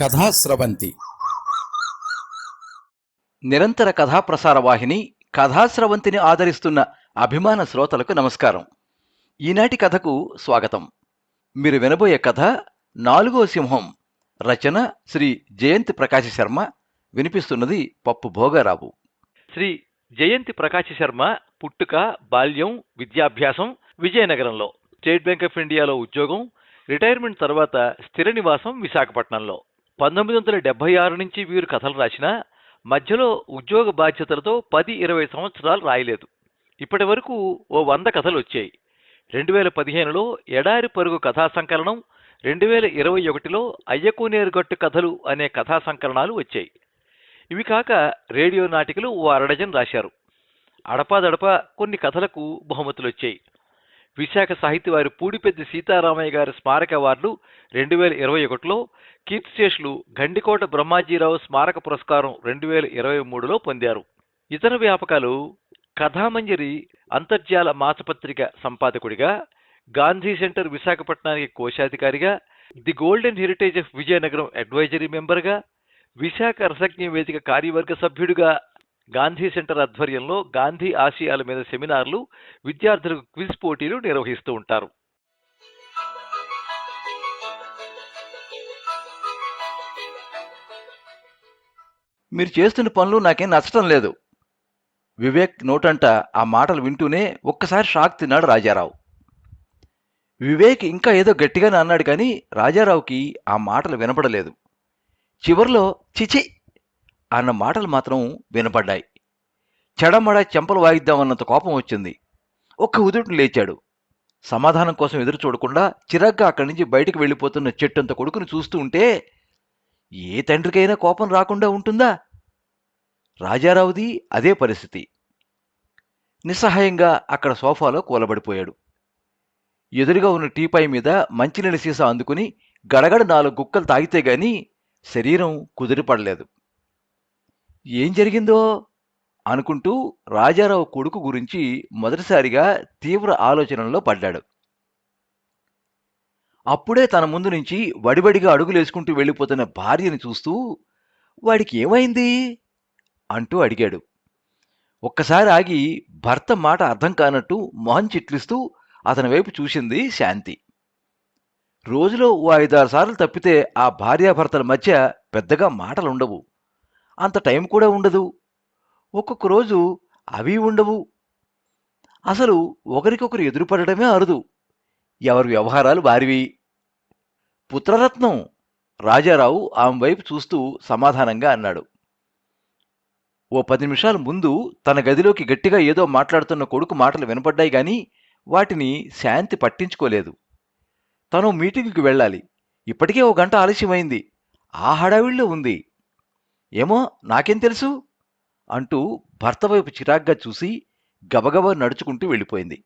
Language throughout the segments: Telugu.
కథాస్రవంతి నిరంతర కథాప్రసార వాహిని కథాస్రవంతిని ఆదరిస్తున్న అభిమాన శ్రోతలకు నమస్కారం. ఈనాటి కథకు స్వాగతం. మీరు వినబోయే కథ నాలుగో సింహం. రచన శ్రీ జయంతి ప్రకాశ శర్మ. వినిపిస్తున్నది పప్పు భోగారావు. శ్రీ జయంతి ప్రకాశ శర్మ పుట్టుక బాల్యం విద్యాభ్యాసం విజయనగరంలో. స్టేట్ బ్యాంక్ ఆఫ్ ఇండియాలో ఉద్యోగం రిటైర్మెంట్ తర్వాత స్థిర నివాసం విశాఖపట్నంలో. పంతొమ్మిది వందల డెబ్బై ఆరు నుంచి వీరు కథలు రాసినా మధ్యలో ఉద్యోగ బాధ్యతలతో పది ఇరవై సంవత్సరాలు రాయలేదు. ఇప్పటి వరకు ఓ వంద కథలు వచ్చాయి. రెండు వేల పదిహేనులో ఎడారి పరుగు కథా సంకలనం రెండు వేల ఇరవై ఒకటిలో అయ్యకూనేరుగట్టు కథలు అనే కథా సంకలనాలు వచ్చాయి. ఇవి కాక రేడియో నాటికలు ఓ అరడజన్ రాశారు. అడపాదడపా కొన్ని కథలకు బహుమతులు వచ్చాయి విశాఖ సాహితీ వారి పూడిపెద్ది సీతారామయ్య గారి స్మారక అవార్డులు రెండు వేల ఇరవై ఒకటిలో కీర్తిశేషులు గండికోట బ్రహ్మాజీరావు స్మారక పురస్కారం రెండు వేల ఇరవై మూడులో పొందారు. ఇతర వ్యాపకాలు కథామంజరి అంతర్జాల మాసపత్రిక సంపాదకుడిగా గాంధీ సెంటర్ విశాఖపట్నానికి కోశాధికారిగా the golden heritage of Vizianagaram advisory మెంబర్గా విశాఖ రసజ్ఞ వేదిక కార్యవర్గ సభ్యుడిగా గాంధీ సెంటర్ ఆధ్వర్యంలో గాంధీ ఆశయాల మీద సెమినార్లు విద్యార్థులకు క్విజ్ పోటీలు నిర్వహిస్తూ ఉంటారు. మీరు చేస్తున్న పనులు నాకేం నచ్చటం లేదు. వివేక్ నోటంట ఆ మాటలు వింటూనే ఒక్కసారి షాక్ తిన్నాడు రాజారావు. వివేక్ ఇంకా ఏదో గట్టిగానే అన్నాడు కానీ రాజారావుకి ఆ మాటలు వినపడలేదు. చివర్లో చిచి అన్న మాటలు మాత్రం వినపడ్డాయి. చెడమడ చెంపలు వాయిద్దామన్నంత కోపం వచ్చింది. ఒక్క ఉదుటిని లేచాడు. సమాధానం కోసం ఎదురు చూడకుండా చిరగ్గా అక్కడి నుంచి బయటికి వెళ్ళిపోతున్న చెట్టంత కొడుకుని చూస్తూ ఉంటే ఏ తండ్రికైనా కోపం రాకుండా ఉంటుందా? రాజారావుది అదే పరిస్థితి. నిస్సహాయంగా అక్కడ సోఫాలో కూలబడిపోయాడు. ఎదురుగా ఉన్న టీపై మీద మంచినీళ్ళ సీసా అందుకుని గడగడ నాలుగు గుక్కలు తాగితే గాని శరీరం కుదిరిపడలేదు. ఏం జరిగిందో అనుకుంటూ రాజారావు కొడుకు గురించి మొదటిసారిగా తీవ్ర ఆలోచనలో పడ్డాడు. అప్పుడే తన ముందు నుంచి వడివడిగా అడుగులేసుకుంటూ వెళ్ళిపోతున్న భార్యని చూస్తూ వాడికి ఏమైంది? అంటూ అడిగాడు. ఒక్కసారి ఆగి భర్త మాట అర్థం కానట్టు మొహం చిట్లిస్తూ అతని వైపు చూసింది శాంతి. రోజులో ఓ ఐదారు సార్లు తప్పితే ఆ భార్యాభర్తల మధ్య పెద్దగా మాటలుండవు. అంత టైం కూడా ఉండదు. ఒక్కొక్క రోజు అవి ఉండవు. అసలు ఒకరికొకరు ఎదురుపడటమే అరుదు. ఎవరి వ్యవహారాలు వారివి. పుత్రరత్నం రాజారావు ఆమె వైపు చూస్తూ సమాధానంగా అన్నాడు. ఓ పది నిమిషాల ముందు తన గదిలోకి గట్టిగా ఏదో మాట్లాడుతున్న కొడుకు మాటలు వినపడ్డాయి గాని వాటిని శాంతి పట్టించుకోలేదు. తను మీటింగ్కి వెళ్ళాలి. ఇప్పటికే ఓ గంట ఆలస్యమైంది. ఆ హడావిడిలో ఉంది. ఏమో నాకేం తెలుసు అంటూ భర్త వైపు చిరాగ్గా చూసి గబగబా నడుచుకుంటూ వెళ్ళిపోయింది.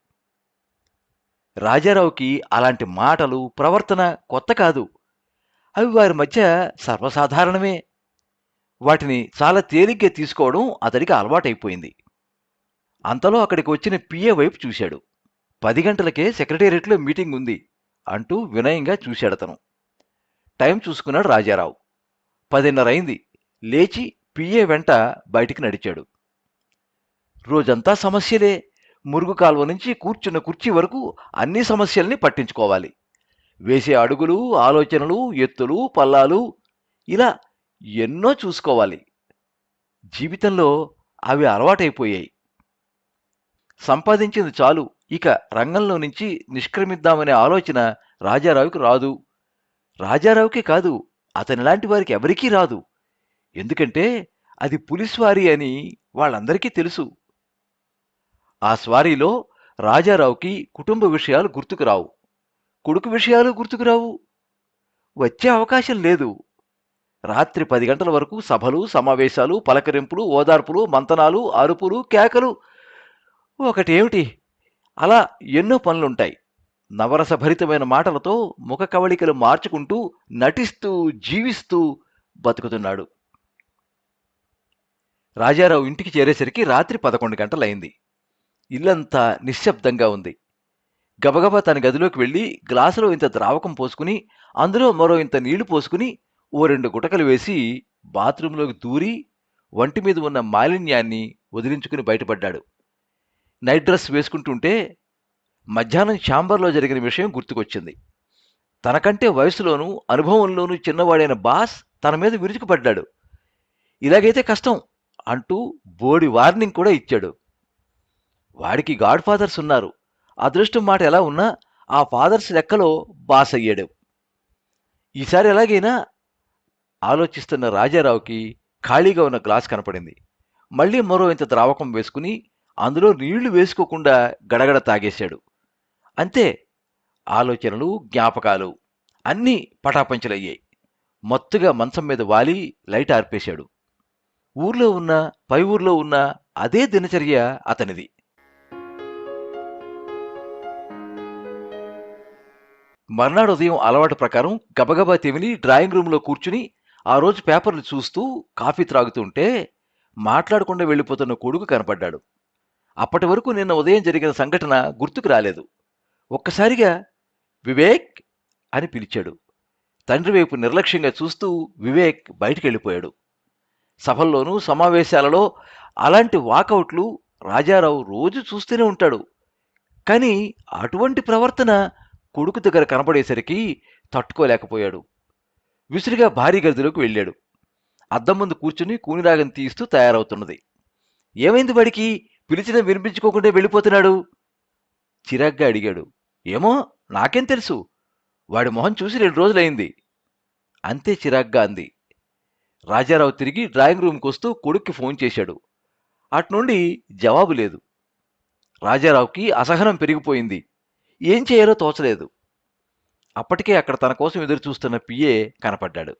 రాజారావుకి అలాంటి మాటలు ప్రవర్తన కొత్త కాదు. అవి వారి మధ్య సర్వసాధారణమే. వాటిని చాలా తేలిగ్గా తీసుకోవడం అతడికి అలవాటైపోయింది. అంతలో అక్కడికి వచ్చిన పిఏ వైపు చూశాడు. పది గంటలకే సెక్రటేరియట్లో మీటింగ్ ఉంది అంటూ వినయంగా చూశాడతను. టైం చూసుకున్నాడు రాజారావు. పదిన్నర అయింది. లేచి పిఏ వెంట బయటికి నడిచాడు. రోజంతా సమస్యలే. మురుగు కాలువ నుంచి కూర్చున్న కుర్చీ వరకు అన్ని సమస్యల్ని పట్టించుకోవాలి. వేసే అడుగులు ఆలోచనలు ఎత్తులు పల్లాలు ఇలా ఎన్నో చూసుకోవాలి. జీవితంలో అవి అలవాటైపోయాయి. సంపాదించింది చాలు. ఇక రంగంలో నుంచి నిష్క్రమిద్దామనే ఆలోచన రాజారావుకి రాదు. రాజారావుకి కాదు అతనిలాంటి వారికి ఎవరికీ రాదు. ఎందుకంటే అది పులిస్వారీ అని వాళ్ళందరికీ తెలుసు. ఆ స్వారీలో రాజారావుకి కుటుంబ విషయాలు గుర్తుకురావు కొడుకు విషయాలు గుర్తుకురావు వచ్చే అవకాశం లేదు. రాత్రి పది గంటల వరకు సభలు సమావేశాలు పలకరింపులు ఓదార్పులు మంతనాలు అరుపులు కేకలు. ఒకటేమిటి? అలా ఎన్నో పనులుంటాయి. నవరసభరితమైన మాటలతో ముఖ కవళికలు మార్చుకుంటూ నటిస్తూ జీవిస్తూ బతుకుతున్నాడు. రాజారావు ఇంటికి చేరేసరికి రాత్రి పదకొండు గంటలైంది. ఇల్లంతా నిశ్శబ్దంగా ఉంది. గబగబా తన గదిలోకి వెళ్ళి గ్లాసులో ఇంత ద్రావకం పోసుకుని అందులో మరో ఇంత నీళ్ళు పోసుకుని ఓ రెండు గుటకలు వేసి బాత్రూంలోకి దూరి వంటి మీద ఉన్న మాలిన్యాన్ని వదిలించుకుని బయటపడ్డాడు. నైట్ డ్రెస్ వేసుకుంటుంటే మధ్యాహ్నం ఛాంబర్లో జరిగిన విషయం గుర్తుకొచ్చింది. తనకంటే వయసులోనూ అనుభవంలోనూ చిన్నవాడైన బాస్ తన మీద విరుచుకుపడ్డాడు. ఇలాగైతే కష్టం. అంటూ బోడి వార్నింగ్ కూడా ఇచ్చాడు. వాడికి గాడ్ ఫాదర్స్ ఉన్నారు. అదృష్టం మాట ఎలా ఉన్నా ఆ ఫాదర్స్ లెక్కలో బాస్ అయ్యాడు. ఈసారి ఎలాగైనా ఆలోచిస్తున్న రాజారావుకి ఖాళీగా ఉన్న గ్లాస్ కనపడింది. మళ్ళీ మరో ఇంత ద్రావకం వేసుకుని అందులో నీళ్ళు వేసుకోకుండా గడగడ తాగేశాడు. అంతే ఆలోచనలు జ్ఞాపకాలు అన్నీ పటాపంచలయ్యాయి. మత్తుగా మంచం మీద వాలి లైట్ ఆర్పేశాడు. ఊర్లో ఉన్న పై ఊర్లో ఉన్న అదే దినచర్య అతనిది. మర్నాడు ఉదయం అలవాటు ప్రకారం గబగబా తెమిని డ్రాయింగ్ రూమ్లో కూర్చుని ఆ రోజు పేపర్లు చూస్తూ కాఫీ త్రాగుతుంటే మాట్లాడకుండా వెళ్ళిపోతున్న కొడుకు కనపడ్డాడు. అప్పటి వరకు నిన్న ఉదయం జరిగిన సంఘటన గుర్తుకు రాలేదు. ఒక్కసారిగా వివేక్ అని పిలిచాడు. తండ్రి వైపు నిర్లక్ష్యంగా చూస్తూ వివేక్ బయటికి వెళ్ళిపోయాడు సభల్లోనూ సమావేశాలలో అలాంటి వాకౌట్లు రాజారావు రోజు చూస్తూనే ఉంటాడు. కానీ అటువంటి ప్రవర్తన కొడుకు దగ్గర కనపడేసరికి తట్టుకోలేకపోయాడు. విసురుగా భారీ గదిలోకి వెళ్ళాడు. అద్దం ముందు కూర్చుని కూనిరాగం తీస్తూ తయారవుతున్నది. ఏమైంది వాడికి? పిలిచిన వినిపించుకోకుండా వెళ్ళిపోతున్నాడు. చిరాగ్గా అడిగాడు. ఏమో నాకేం తెలుసు. వాడి మొహం చూసి రెండు రోజులైంది. అంతే చిరాగ్గా అంది. రాజారావు తిరిగి డ్రాయింగ్ రూమ్కి వస్తూ కొడుక్కి ఫోన్ చేశాడు. అట్నుండి జవాబు లేదు. రాజారావుకి అసహనం పెరిగిపోయింది. ఏం చేయాలో తోచలేదు. అప్పటికే అక్కడ తన కోసం ఎదురు చూస్తున్న పిఏ కనపడ్డాడు.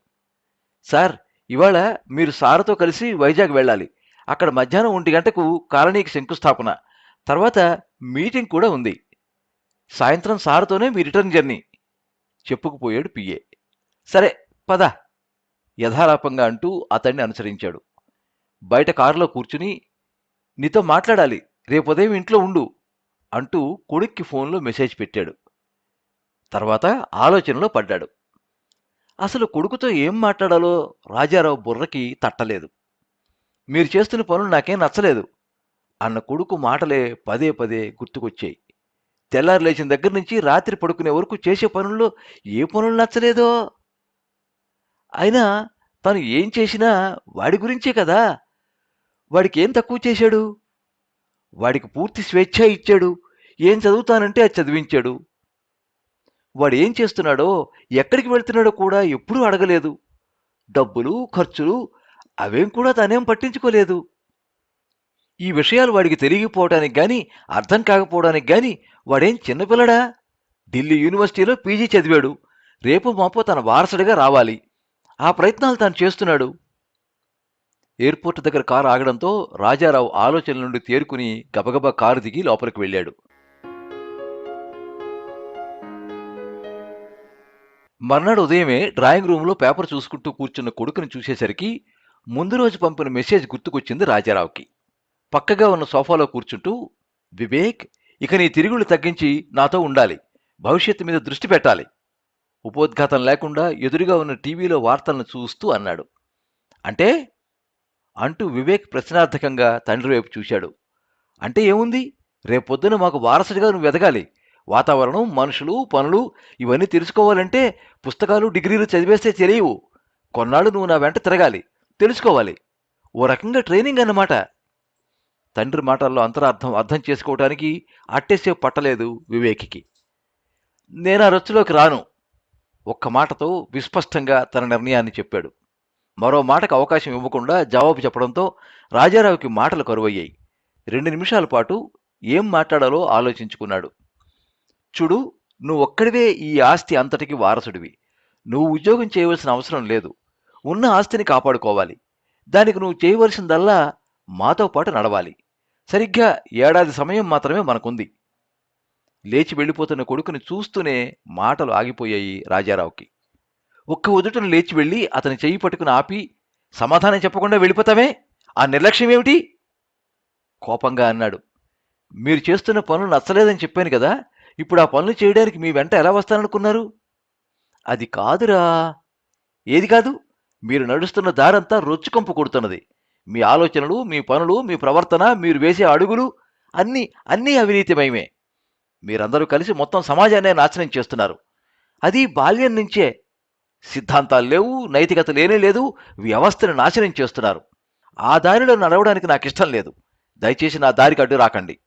సార్ ఇవాళ మీరు సార్తో కలిసి వైజాగ్ వెళ్ళాలి. అక్కడ మధ్యాహ్నం ఒంటి గంటకు కాలనీకి శంకుస్థాపన. తర్వాత మీటింగ్ కూడా ఉంది. సాయంత్రం సార్తోనే మీ రిటర్న్ జర్నీ. చెప్పుకుపోయాడు పిఏ. సరే పద. యథాలాపంగా అంటూ అతన్ని అనుసరించాడు. బయట కారులో కూర్చుని నీతో మాట్లాడాలి రేపుదయం ఇంట్లో ఉండు అంటూ కొడుక్కి ఫోన్లో మెసేజ్ పెట్టాడు. తర్వాత ఆలోచనలో పడ్డాడు. అసలు కొడుకుతో ఏం మాట్లాడాలో రాజారావు బుర్రకి తట్టలేదు. మీరు చేస్తున్న పనులు నాకేం నచ్చలేదు అన్న కొడుకు మాటలే పదే పదే గుర్తుకొచ్చాయి. తెల్లారు లేచిన దగ్గర నుంచి రాత్రి పడుకునే వరకు చేసే పనుల్లో ఏ పనులు నచ్చలేదో అయినా తను ఏం చేసినా వాడి గురించే కదా. వాడికి ఏం తక్కువ చేశాడు? వాడికి పూర్తి స్వేచ్ఛ ఇచ్చాడు. ఏం చదువుతానంటే అది చదివించాడు. వాడు ఏం చేస్తున్నాడో ఎక్కడికి వెళ్తున్నాడో కూడా ఎప్పుడూ అడగలేదు. డబ్బులు ఖర్చులు అవేం కూడా తనేం పట్టించుకోలేదు. ఈ విషయాలు వాడికి తెలియకపోవడానికి కానీ అర్థం కాకపోవడానికి కానీ వాడేం చిన్నపిల్లడా? ఢిల్లీ యూనివర్సిటీలో పీజీ చదివాడు. రేపు మాపో తన వారసుడిగా రావాలి. ఆ ప్రయత్నాలు తాను చేస్తున్నాడు. ఎయిర్పోర్ట్ దగ్గర కారు ఆగడంతో రాజారావు ఆలోచనల నుండి తేరుకుని గబగబా కారు దిగి లోపలికి వెళ్ళాడు. మర్నాడు ఉదయమే డ్రాయింగ్ రూమ్లో పేపర్ చూసుకుంటూ కూర్చున్న కొడుకుని చూసేసరికి ముందు రోజు పంపిన మెసేజ్ గుర్తుకొచ్చింది రాజారావుకి. పక్కగా ఉన్న సోఫాలో కూర్చుంటూ వివేక్ ఇక నీ తిరుగులు తగ్గించి నాతో ఉండాలి. భవిష్యత్తు మీద దృష్టి పెట్టాలి. ఉపోద్ఘాతం లేకుండా ఎదురుగా ఉన్న టీవీలో వార్తలను చూస్తూ అన్నాడు. అంటే? అంటూ వివేక్ ప్రశ్నార్థకంగా తండ్రి వైపు చూశాడు. అంటే ఏముంది? రేపొద్దున మాకు వారసుడిగా నువ్వు ఎదగాలి. వాతావరణం మనుషులు పనులు ఇవన్నీ తెలుసుకోవాలంటే పుస్తకాలు డిగ్రీలు చదివేస్తే తెలియవు. కొన్నాళ్ళు నువ్వు నా వెంట తిరగాలి. తెలుసుకోవాలి. ఓ రకంగా ట్రైనింగ్ అన్నమాట. తండ్రి మాటల్లో అంతరార్థం అర్థం చేసుకోవటానికి అట్టేసే పట్టలేదు వివేకికి. నేను ఆ రొచ్చులోకి రాను. ఒక్క మాటతో విస్పష్టంగా తన నిర్ణయాన్ని చెప్పాడు. మరో మాటకు అవకాశం ఇవ్వకుండా జవాబు చెప్పడంతో రాజారావుకి మాటలు కరువయ్యాయి. రెండు నిమిషాల పాటు ఏం మాట్లాడాలో ఆలోచించుకున్నాడు. చూడు నువ్వు ఒక్కడివే ఈ ఆస్తి అంతటికి వారసుడివి. నువ్వు ఉద్యోగం చేయవలసిన అవసరం లేదు. ఉన్న ఆస్తిని కాపాడుకోవాలి. దానికి నువ్వు చేయవలసిందల్లా మాతో పాటు నడవాలి. సరిగ్గా ఏడాది సమయం మాత్రమే మనకుంది. లేచి వెళ్ళిపోతున్న కొడుకుని చూస్తూనే మాటలు ఆగిపోయాయి రాజారావుకి. ఒక్క ఉదుటను లేచి వెళ్ళి అతని చెయ్యి పట్టుకుని ఆపి సమాధానం చెప్పకుండా వెళ్ళిపోతామే? ఆ నిర్లక్ష్యం ఏమిటి? కోపంగా అన్నాడు. మీరు చేస్తున్న పనులు నచ్చలేదని చెప్పాను కదా ఇప్పుడు ఆ పనులు చేయడానికి మీ వెంట ఎలా వస్తాననుకున్నారు? అది కాదురా. ఏది కాదు? మీరు నడుస్తున్న దారంతా రొచ్చుకంపు కొడుతున్నది. మీ ఆలోచనలు మీ పనులు మీ ప్రవర్తన మీరు వేసే అడుగులు అన్నీ అన్నీ అవినీతిమయమే. మీరందరూ కలిసి మొత్తం సమాజాన్నే నాశనం చేస్తున్నారు. అది బాల్యం నుంచే. సిద్ధాంతాలు లేవు నైతికత లేనే లేదు వ్యవస్థను నాశనం చేస్తున్నారు. ఆ దారిలో నడవడానికి నాకు ఇష్టం లేదు. దయచేసి నా దారికి అడ్డు రాకండి.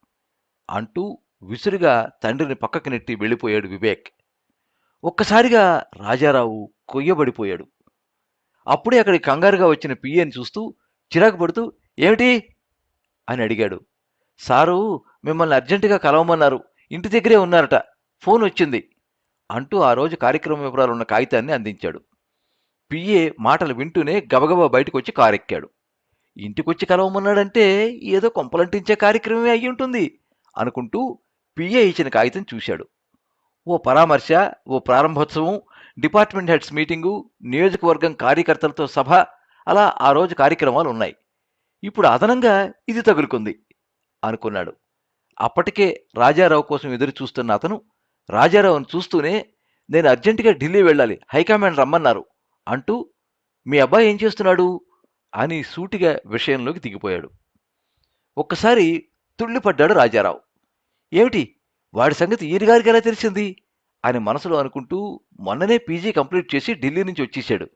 అంటూ విసురుగా తండ్రిని పక్కకి నెట్టి వెళ్ళిపోయాడు వివేక్. ఒక్కసారిగా రాజారావు కొయ్యబడిపోయాడు. అప్పుడే అక్కడికి కంగారుగా వచ్చిన పియ్యని చూస్తూ చిరాకు పడుతూ ఏమిటి? అని అడిగాడు. సారు మిమ్మల్ని అర్జెంటుగా కలవమన్నారు. ఇంటి దగ్గరే ఉన్నారట. ఫోన్ వచ్చింది. అంటూ ఆ రోజు కార్యక్రమ వివరాలు ఉన్న కాగితాన్ని అందించాడు. పిఏ మాటలు వింటూనే గబగబా బయటకు వచ్చి కారెక్కాడు. ఇంటికొచ్చి కలవమన్నాడంటే ఏదో కొంపలంటించే కార్యక్రమమే అయి ఉంటుంది అనుకుంటూ పిఏ ఇచ్చిన కాగితం చూశాడు. ఓ పరామర్శ ఓ ప్రారంభోత్సవం డిపార్ట్మెంట్ హెడ్స్ మీటింగు నియోజకవర్గం కార్యకర్తలతో సభ అలా ఆ రోజు కార్యక్రమాలు ఉన్నాయి ఇప్పుడు అదనంగా ఇది తగులుకుంది అనుకున్నాడు. అప్పటికే రాజారావు కోసం ఎదురు చూస్తున్న అతను రాజారావును చూస్తూనే నేను అర్జెంటుగా ఢిల్లీ వెళ్ళాలి హైకమాండ్ రమ్మన్నారు అంటూ మీ అబ్బాయి ఏం చేస్తున్నాడు? అని సూటిగా విషయంలోకి దిగిపోయాడు. ఒక్కసారి తుళ్ళిపడ్డాడు రాజారావు. ఏమిటి? వాడి సంగతి ఈయనగారికి ఎలా తెలిసింది? అని మనసులో అనుకుంటూ మొన్ననే పీజీ కంప్లీట్ చేసి ఢిల్లీ నుంచి వచ్చేసాడు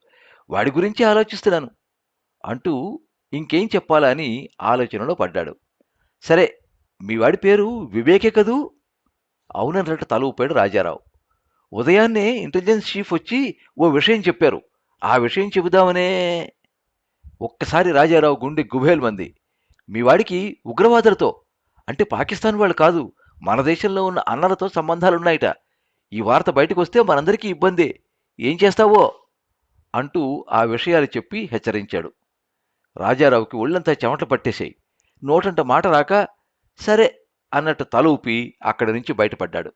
వాడి గురించి ఆలోచిస్తున్నాను అంటూ ఇంకేం చెప్పాలా అని ఆలోచనలో పడ్డాడు. సరే మీ వాడి పేరు వివేకే కదూ? అవునన్నట్టు తల ఊపాడు రాజారావు. ఉదయాన్నే ఇంటెలిజెన్స్ చీఫ్ వచ్చి ఓ విషయం చెప్పారు. ఆ విషయం చెబుదామనే ఒక్కసారి రాజారావు గుండె గుబేలు మంది. మీ వాడికి ఉగ్రవాదులతో అంటే పాకిస్తాన్ వాళ్ళు కాదు మన దేశంలో ఉన్న అన్నలతో సంబంధాలున్నాయట. ఈ వార్త బయటకు వస్తే మనందరికీ ఇబ్బందే. ఏం చేస్తావో? అంటూ ఆ విషయాలు చెప్పి హెచ్చరించాడు. రాజారావుకి ఒళ్ళంతా చెమట పట్టేశాయి. నోటంట మాట రాక సరే అన్నట్టు తల ఊపి అక్కడి నుంచి బయటపడ్డాడు.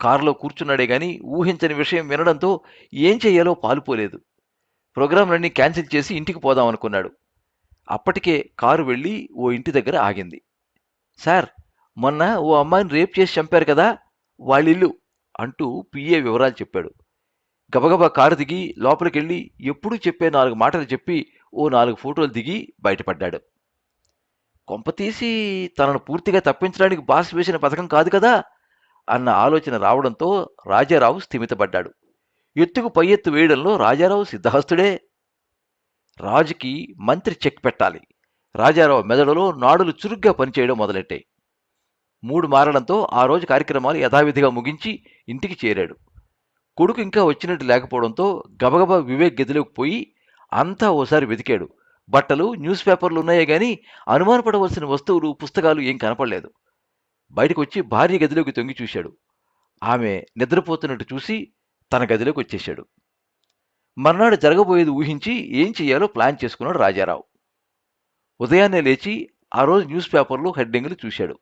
కారులో కూర్చున్నాడే గాని ఊహించని విషయం వినడంతో ఏం చెయ్యాలో పాలుపోలేదు ప్రోగ్రాంలన్నీ క్యాన్సిల్ చేసి ఇంటికి పోదాం అనుకున్నాడు అప్పటికే కారు వెళ్ళి ఓ ఇంటి దగ్గర ఆగింది. సార్ మొన్న ఓ అమ్మాయిని రేప్ చేసి చంపారు కదా వాళ్ళిల్లు అంటూ పిఏ వివరాలు చెప్పాడు. గబగబా కారు దిగి లోపలికెళ్ళి ఎప్పుడూ చెప్పే నాలుగు మాటలు చెప్పి ఓ నాలుగు ఫోటోలు దిగి బయటపడ్డాడు. కొంపతీసి తనను పూర్తిగా తప్పించడానికి బాస్ వేసిన పథకం కాదు కదా అన్న ఆలోచన రావడంతో రాజారావు స్థిమితపడ్డాడు. ఎత్తుకు పై ఎత్తు వేయడంలో రాజారావు సిద్ధహస్తుడే. రాజుకి మంత్రి చెక్ పెట్టాలి. రాజారావు మెదడులో నాడులు చురుగ్గా పనిచేయడం మొదలెట్టాయి మూడు మారడంతో ఆ రోజు కార్యక్రమాలు యథావిధిగా ముగించి ఇంటికి చేరాడు. కొడుకు ఇంకా వచ్చినట్టు లేకపోవడంతో గబగబా వివేక్ గదిలోకి పోయి అంతా ఓసారి వెతికాడు. బట్టలు న్యూస్ పేపర్లు ఉన్నాయే గాని అనుమానపడవలసిన వస్తువులు పుస్తకాలు ఏం కనపడలేదు. బయటకు వచ్చి భార్య గదిలోకి తొంగి చూశాడు. ఆమె నిద్రపోతున్నట్టు చూసి తన గదిలోకి వచ్చేశాడు. మర్నాడు జరగబోయేది ఊహించి ఏం చెయ్యాలో ప్లాన్ చేసుకున్నాడు రాజారావు. ఉదయాన్నే లేచి ఆ రోజు న్యూస్ పేపర్లో హెడ్డింగ్లు చూశాడు.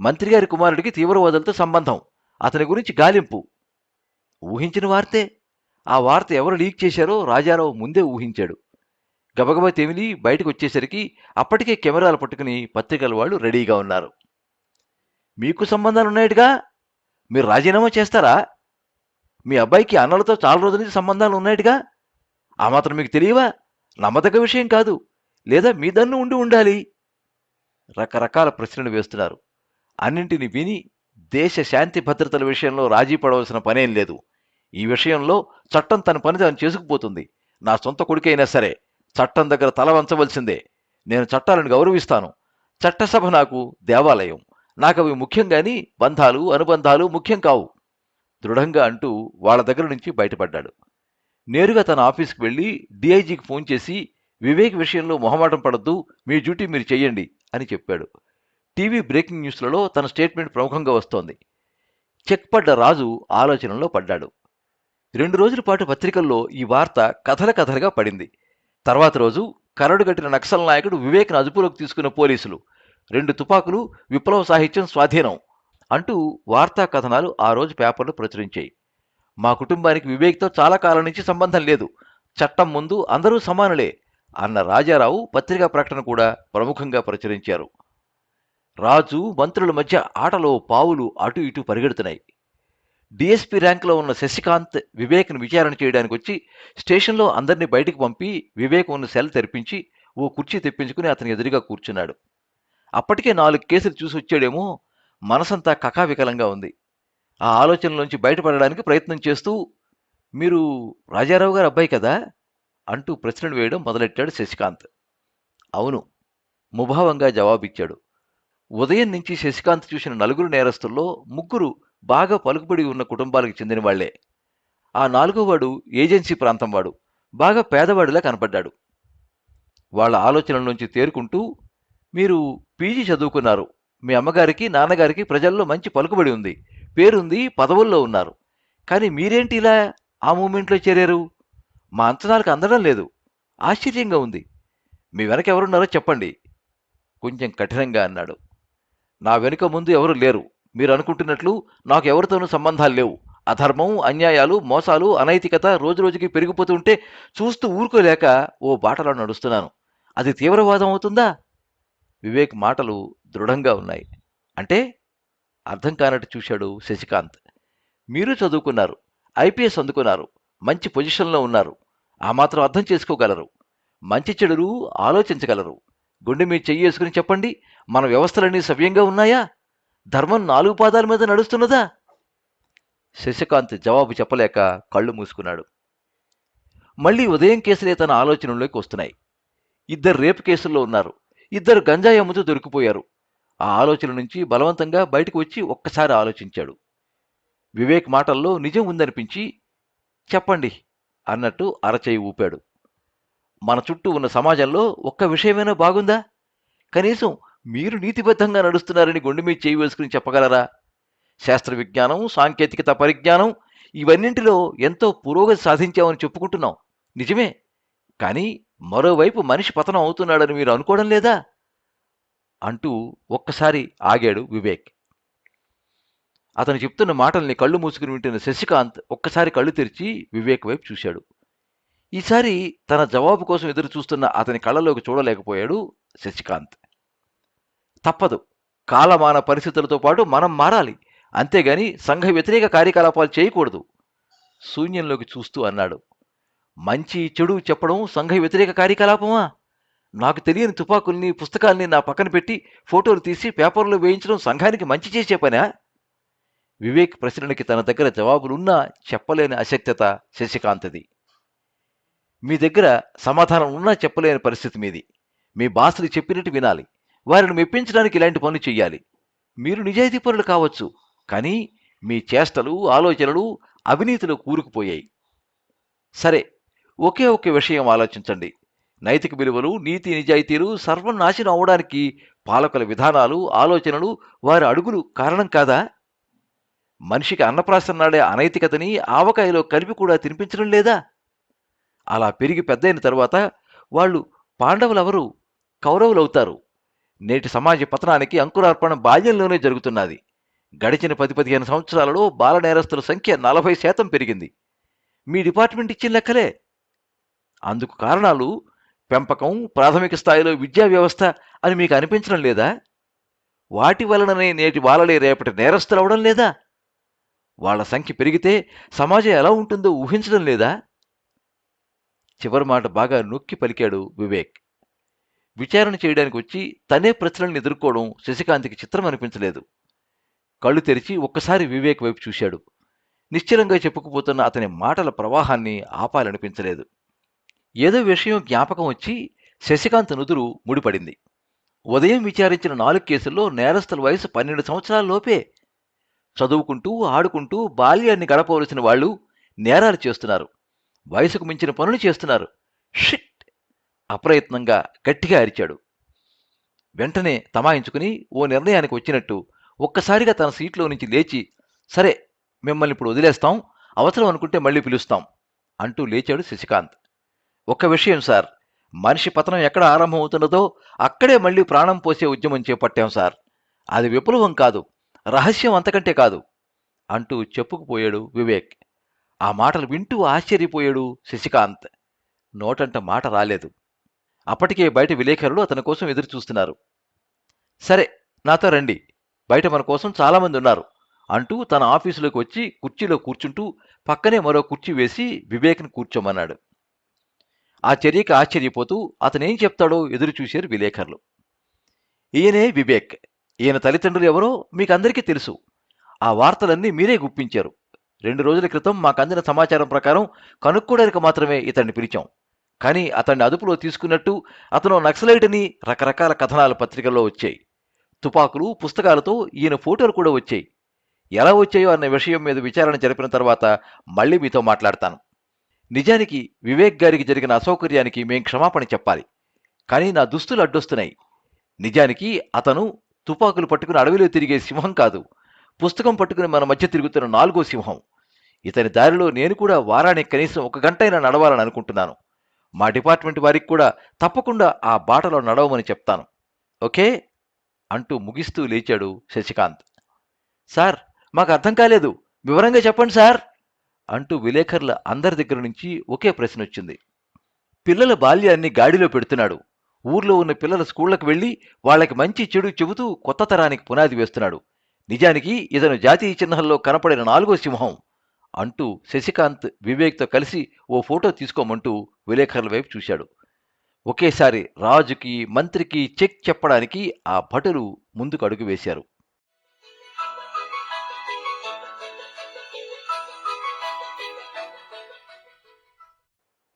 మంత్రి గారి కుమారుడికి తీవ్రవాదులతో సంబంధం అతని గురించి గాలింపు. ఊహించిన వార్తే? ఆ వార్త ఎవరు లీక్ చేశారో రాజారావు ముందే ఊహించాడు. గబగబా తెమిలి బయటకు వచ్చేసరికి అప్పటికే కెమెరాలు పట్టుకుని పత్రికల వాళ్ళు రెడీగా ఉన్నారు. మీకు సంబంధాలు ఉన్నాయటగా? మీరు రాజీనామా చేస్తారా? మీ అబ్బాయికి అన్నలతో చాలా రోజుల నుంచి సంబంధాలు ఉన్నాయటగా? ఆ మాత్రం మీకు తెలియవా? నమ్మదగ్గ విషయం కాదు. లేదా మీ దన్ను ఉండి ఉండాలి. రకరకాల ప్రశ్నలు వేస్తున్నారు. అన్నింటిని విని దేశ శాంతి భద్రతల విషయంలో రాజీ పడవలసిన పనేం లేదు. ఈ విషయంలో చట్టం తన పని తాను చేసుకుపోతుంది. నా సొంత కొడుకైనా సరే. చట్టం దగ్గర తల వంచవలసిందే. నేను చట్టాలను గౌరవిస్తాను. చట్టసభ నాకు దేవాలయం. నాకు అవి ముఖ్యం గాని బంధాలు అనుబంధాలు ముఖ్యం కావు. దృఢంగా అంటూ వాళ్ళ దగ్గర నుంచి బయటపడ్డాడు. నేరుగా తన ఆఫీస్కి వెళ్ళి డిఐజీకి ఫోన్ చేసి వివేక్ విషయంలో మొహమాటం పడద్దు మీ డ్యూటీ మీరు చెయ్యండి అని చెప్పాడు. టీవీ బ్రేకింగ్ న్యూస్లలో తన స్టేట్మెంట్ ప్రముఖంగా వస్తోంది. చెక్ పడ్డ రాజు ఆలోచనలో పడ్డాడు. రెండు రోజుల పాటు పత్రికల్లో ఈ వార్త కథల కథలుగా పడింది. తర్వాత రోజు కరడుగట్టిన నక్సల్ నాయకుడు వివేక్ను అదుపులోకి తీసుకున్న పోలీసులు. రెండు తుపాకులు విప్లవ సాహిత్యం స్వాధీనం అంటూ వార్తా కథనాలు ఆ రోజు పేపర్లు ప్రచురించాయి. మా కుటుంబానికి వివేక్తో చాలా కాలం నుంచి సంబంధం లేదు. చట్టం ముందు అందరూ సమానులే అన్న రాజారావు పత్రికా ప్రకటన కూడా ప్రముఖంగా ప్రచురించారు. రాజు మంత్రుల మధ్య ఆటలో పావులు అటు ఇటు పరిగెడుతున్నాయి. డిఎస్పీ ర్యాంకులో ఉన్న శశికాంత్ వివేక్ను విచారణ చేయడానికి వచ్చి స్టేషన్లో అందరినీ బయటికి పంపి వివేక్ ఉన్న సెల్ తెరిపించి ఓ కుర్చీ తెప్పించుకుని అతని ఎదురుగా కూర్చున్నాడు. అప్పటికే నాలుగు కేసులు చూసి వచ్చాడేమో మనసంతా కకావికలంగా ఉంది. ఆ ఆలోచనలోంచి బయటపడడానికి ప్రయత్నం చేస్తూ మీరు రాజారావు గారు అబ్బాయి కదా? అంటూ ప్రశ్నలు వేయడం మొదలెట్టాడు శశికాంత్. అవును ముభావంగా జవాబిచ్చాడు. ఉదయం నుంచి శశికాంత్ చూసిన నలుగురు నేరస్తుల్లో ముగ్గురు బాగా పలుకుబడి ఉన్న కుటుంబాలకు చెందిన వాళ్ళే. ఆ నాలుగోవాడు ఏజెన్సీ ప్రాంతం వాడు. బాగా పేదవాడిలా కనపడ్డాడు. వాళ్ళ ఆలోచనల నుంచి తేరుకుంటూ మీరు పీజీ చదువుకున్నారు. మీ అమ్మగారికి నాన్నగారికి ప్రజల్లో మంచి పలుకుబడి ఉంది. పేరుంది పదవుల్లో ఉన్నారు. కానీ మీరేంటి ఇలా ఆ మూమెంట్లో చేరారు? మా అంచనాలకు అందడం లేదు. ఆశ్చర్యంగా ఉంది. మీ వెనక ఎవరున్నారో చెప్పండి. కొంచెం కఠినంగా అన్నాడు. నా వెనుక ముందు ఎవరు లేరు. మీరు అనుకుంటున్నట్లు నాకు ఎవరితోనూ సంబంధాలు లేవు. అధర్మం అన్యాయాలు మోసాలు అనైతికత రోజురోజుకి పెరిగిపోతుంటే చూస్తూ ఊరుకోలేక ఓ బాటలో నడుస్తున్నాను. అది తీవ్రవాదం అవుతుందా? వివేక్ మాటలు దృఢంగా ఉన్నాయి. అంటే అర్థం కానట్టు చూశాడు శశికాంత్. మీరు చదువుకున్నారు ఐపీఎస్ అందుకున్నారు మంచి పొజిషన్లో ఉన్నారు. ఆ మాత్రం అర్థం చేసుకోగలరు. మంచి చెడులు ఆలోచించగలరు. గుండె మీద చెయ్యేసుకుని చెప్పండి. మన వ్యవస్థలన్నీ సవ్యంగా ఉన్నాయా? ధర్మం నాలుగు పాదాల మీద నడుస్తున్నదా? శశికాంత్ జవాబు చెప్పలేక కళ్ళు మూసుకున్నాడు. మళ్ళీ ఉదయం కేసులే తన ఆలోచనలోకి వస్తున్నాయి. ఇద్దరు రేపు కేసుల్లో ఉన్నారు. ఇద్దరు గంజాయి అమ్ముతూ దొరికిపోయారు. ఆ ఆలోచన నుంచి బలవంతంగా బయటకు వచ్చి ఒక్కసారి ఆలోచించాడు. వివేక్ మాటల్లో నిజం ఉందనిపించి చెప్పండి అన్నట్టు అరచేయి ఊపాడు. మన చుట్టూ ఉన్న సమాజంలో ఒక్క విషయమైనా బాగుందా? కనీసం మీరు నీతిబద్ధంగా నడుస్తున్నారని గుండె మీద చేయి వేసుకుని చెప్పగలరా? శాస్త్ర విజ్ఞానం సాంకేతికత పరిజ్ఞానం ఇవన్నింటిలో ఎంతో పురోగతి సాధించామని చెప్పుకుంటున్నాం. నిజమే. కానీ మరోవైపు మనిషి పతనం అవుతున్నాడని మీరు అనుకోవడం లేదా? అంటూ ఒక్కసారి ఆగాడు వివేక్. అతను చెప్తున్న మాటల్ని కళ్ళు మూసుకుని వింటున్న శశికాంత్ ఒక్కసారి కళ్ళు తెరిచి వివేక్ వైపు చూశాడు. ఈసారి తన జవాబు కోసం ఎదురు చూస్తున్న అతని కళ్ళలోకి చూడలేకపోయాడు శశికాంత్. తప్పదు. కాలమాన పరిస్థితులతో పాటు మనం మారాలి. అంతేగాని సంఘ వ్యతిరేక కార్యకలాపాలు చేయకూడదు. శూన్యంలోకి చూస్తూ అన్నాడు. మంచి చెడు చెప్పడం సంఘ వ్యతిరేక కార్యకలాపమా? నాకు తెలియని తుపాకుల్ని పుస్తకాల్ని నా పక్కన పెట్టి ఫోటోలు తీసి పేపర్లో వేయించడం సంఘానికి మంచి చేసే పనా? వివేక్ ప్రశ్నలకి తన దగ్గర జవాబులున్నా చెప్పలేని అశక్తత శశికాంత్ది. మీ దగ్గర సమాధానం ఉన్నా చెప్పలేని పరిస్థితి మీది. మీ బాసులు చెప్పినట్టు వినాలి. వారిని మెప్పించడానికి ఇలాంటి పనులు చెయ్యాలి. మీరు నిజాయితీపరులు కావచ్చు కానీ మీ చేష్టలు ఆలోచనలు అవినీతిలో కూరుకుపోయాయి. సరే ఒకే ఒకే విషయం ఆలోచించండి. నైతిక విలువలు నీతి నిజాయితీలు సర్వనాశనం అవడానికి పాలకుల విధానాలు ఆలోచనలు వారి అడుగులు కారణం కాదా? మనిషికి అన్నప్రాసన నాడే అనైతికతని ఆవకాయలో కలిపి కూడా తినిపించడం లేదా? అలా పెరిగి పెద్దయిన తర్వాత వాళ్ళు పాండవులెవరు? కౌరవులవుతారు. నేటి సమాజ పతనానికి అంకురార్పణ బాల్యంలోనే జరుగుతున్నది. గడిచిన పది పదిహేను సంవత్సరాలలో బాల నేరస్తుల సంఖ్య నలభై శాతం పెరిగింది. మీ డిపార్ట్మెంట్ ఇచ్చిన లెక్కలే. అందుకు కారణాలు పెంపకం ప్రాథమిక స్థాయిలో విద్యా వ్యవస్థ అని మీకు అనిపించడం లేదా? వాటి వలననే నేటి బాలలే రేపటి నేరస్తులు అవడం లేదా? వాళ్ళ సంఖ్య పెరిగితే సమాజం ఎలా ఉంటుందో ఊహించడం లేదా? చివరి మాట బాగా నొక్కి పలికాడు వివేక్. విచారణ చేయడానికి వచ్చి తనే ప్రశ్నలను ఎదుర్కోవడం శశికాంత్కి చిత్రం అనిపించలేదు. కళ్ళు తెరిచి ఒక్కసారి వివేక్ వైపు చూశాడు. నిశ్చలంగా చెప్పుకుపోతున్న అతని మాటల ప్రవాహాన్ని ఆపాలనిపించలేదు. ఏదో విషయం జ్ఞాపకం వచ్చి శశికాంత్ నుదురు ముడిపడింది. ఉదయం విచారించిన నాలుగు కేసుల్లో నేరస్తుల వయసు పన్నెండు సంవత్సరాల లోపే. చదువుకుంటూ ఆడుకుంటూ బాల్యాన్ని గడపవలసిన వాళ్ళు నేరాలు చేస్తున్నారు. వయసుకు మించిన పనులు చేస్తున్నారు. షిట్! అప్రయత్నంగా గట్టిగా అరిచాడు. వెంటనే తమాయించుకుని ఓ నిర్ణయానికి వచ్చినట్టు ఒక్కసారిగా తన సీట్లో నుంచి లేచి సరే మిమ్మల్ని ఇప్పుడు వదిలేస్తాం అవసరం అనుకుంటే మళ్ళీ పిలుస్తాం అంటూ లేచాడు శశికాంత్. ఒక్క విషయం సార్ మనిషి పతనం ఎక్కడ ఆరంభమవుతున్నదో అక్కడే మళ్ళీ ప్రాణం పోసే ఉద్యమం చేపట్టాం సార్. అది విప్లవం కాదు రహస్యం అంతకంటే కాదు అంటూ చెప్పుకుపోయాడు వివేక్. ఆ మాటలు వింటూ ఆశ్చర్యపోయాడు శశికాంత్. నోటంట మాట రాలేదు. అప్పటికే బయట విలేకరులు అతని కోసం ఎదురు చూస్తున్నారు. సరే నాతో రండి. బయట మన కోసం చాలామంది ఉన్నారు అంటూ తన ఆఫీసులోకి వచ్చి కుర్చీలో కూర్చుంటూ పక్కనే మరో కుర్చీ వేసి వివేక్ని కూర్చోమన్నాడు. ఆ చర్యకి ఆశ్చర్యపోతూ అతనేం చెప్తాడో ఎదురు చూశారు విలేకరులు. ఈయనే వివేక్. ఈయన తల్లిదండ్రులు ఎవరో మీకందరికీ తెలుసు. ఆ వార్తలన్నీ మీరే గుప్పించారు. రెండు రోజుల క్రితం మాకు అందిన సమాచారం ప్రకారం కనుక్కోవడానికి మాత్రమే ఇతన్ని పిలిచాం. కానీ అతన్ని అదుపులో తీసుకున్నట్టు అతను నక్సలైట్ని రకరకాల కథనాలు పత్రికల్లో వచ్చాయి. తుపాకులు పుస్తకాలతో ఈయన ఫోటోలు కూడా వచ్చాయి. ఎలా వచ్చాయో అన్న విషయం మీద విచారణ జరిపిన తర్వాత మళ్ళీ మీతో మాట్లాడతాను. నిజానికి వివేక్ గారికి జరిగిన అసౌకర్యానికి మేం క్షమాపణ చెప్పాలి. కానీ నా దుస్తులు అడ్డొస్తున్నాయి. నిజానికి అతను తుపాకులు పట్టుకుని అడవిలో తిరిగే సింహం కాదు. పుస్తకం పట్టుకుని మన మధ్య తిరుగుతున్న నాలుగో సింహం. ఇతని దారిలో నేను కూడా వారానికి కనీసం ఒక గంటైనా నడవాలని అనుకుంటున్నాను. మా డిపార్ట్మెంట్ వారికి కూడా తప్పకుండా ఆ బాటలో నడవమని చెప్తాను. ఓకే? అంటూ ముగిస్తూ లేచాడు శశికాంత్. సార్ మాకు అర్థం కాలేదు. వివరంగా చెప్పండి సార్. అంటూ విలేకరుల అందరి దగ్గర నుంచి ఒకే ప్రశ్న వచ్చింది. పిల్లల బాల్యాన్ని గాడిలో పెడుతున్నాడు. ఊర్లో ఉన్న పిల్లల స్కూళ్ళకు వెళ్ళి వాళ్ళకి మంచి చెడు చెబుతూ కొత్త తరానికి పునాది వేస్తున్నాడు. నిజానికి ఇతను జాతీయ చిహ్నంలో కనపడిన నాలుగో సింహం. అంటూ శశికాంత్ వివేక్తో కలిసి ఓ ఫోటో తీసుకోమంటూ విలేకరుల వైపు చూశాడు. ఒకేసారి రాజుకి మంత్రికి చెక్ చెప్పడానికి ఆ భటులు ముందుకు అడుగు వేశారు.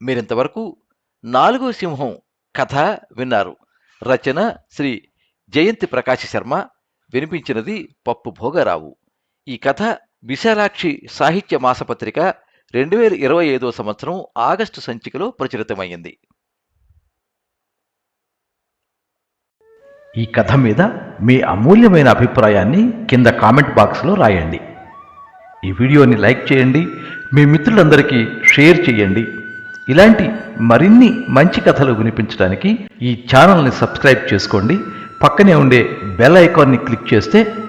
మీరింతవరకు నాలుగో సింహం కథ విన్నారు. రచన శ్రీ జయంతి ప్రకాశ శర్మ వినిపించినది పప్పు భోగరావు. ఈ కథ విశాలాక్షి సాహిత్య మాసపత్రిక రెండు వేల ఇరవై ఐదో సంవత్సరం ఆగస్టు సంచికలో ప్రచురితమైంది. ఈ కథ మీద మీ అమూల్యమైన అభిప్రాయాన్ని కింద కామెంట్ బాక్స్లో రాయండి. ఈ వీడియోని లైక్ చేయండి మీ మిత్రులందరికీ షేర్ చేయండి. ఇలాంటి మరిన్ని మంచి కథలు వినిపించడానికి ఈ ఛానల్ని సబ్స్క్రైబ్ చేసుకోండి. పక్కనే ఉండే బెల్ ఐకాన్ని క్లిక్ చేస్తే